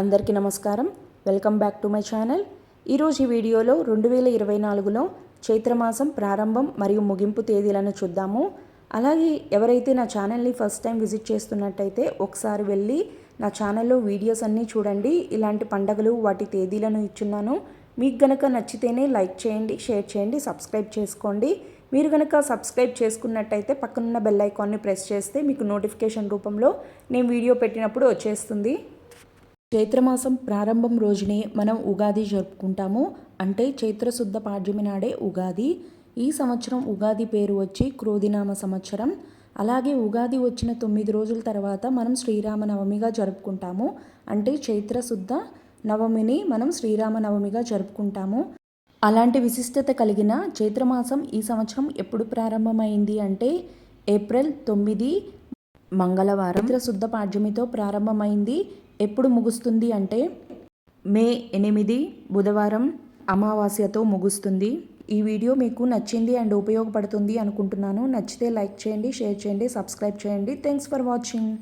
అందరికీ నమస్కారం. Welcome back to my channel. ఈరోజు ఈ వీడియోలో రెండు వేల ఇరవై నాలుగులో చైత్రమాసం ప్రారంభం మరియు ముగింపు తేదీలను చూద్దాము. అలాగే ఎవరైతే నా ఛానల్ని ఫస్ట్ టైం విజిట్ చేస్తున్నట్టయితే ఒకసారి వెళ్ళి నా ఛానల్లో వీడియోస్ అన్నీ చూడండి. ఇలాంటి పండగలు వాటి తేదీలను ఇచ్చున్నాను. మీకు గనక నచ్చితేనే లైక్ చేయండి షేర్ చేయండి సబ్స్క్రైబ్ చేసుకోండి. మీరు కనుక సబ్స్క్రైబ్ చేసుకున్నట్టయితే పక్కనున్న బెల్ ఐకాన్ని ప్రెస్ చేస్తే మీకు నోటిఫికేషన్ రూపంలో నేను వీడియో పెట్టినప్పుడు వచ్చేస్తుంది. చైత్రమాసం ప్రారంభం రోజునే మనం ఉగాది జరుపుకుంటాము. అంటే చైత్రశుద్ధ పాడ్యమి నాడే ఉగాది. ఈ సంవత్సరం ఉగాది పేరు వచ్చి క్రోధినామ సంవత్సరం. అలాగే ఉగాది వచ్చిన తొమ్మిది రోజుల తర్వాత మనం శ్రీరామనవమిగా జరుపుకుంటాము. అంటే చైత్రశుద్ధ నవమిని మనం శ్రీరామనవమిగా జరుపుకుంటాము. అలాంటి విశిష్టత కలిగిన చైత్రమాసం ఈ సంవత్సరం ఎప్పుడు ప్రారంభమైంది అంటే ఏప్రిల్ తొమ్మిది మంగళవారం. చైత్రశుద్ధ పాడ్యమితో ప్రారంభమైంది ఎప్పుడు ముగుస్తుంది అంటే మే ఎనిమిది బుధవారం అమావాస్యతో ముగుస్తుంది. ఈ వీడియో మీకు నచ్చింది అండ్ ఉపయోగపడుతుంది అనుకుంటున్నాను. నచ్చితే లైక్ చేయండి షేర్ చేయండి సబ్స్క్రైబ్ చేయండి. Thanks for watching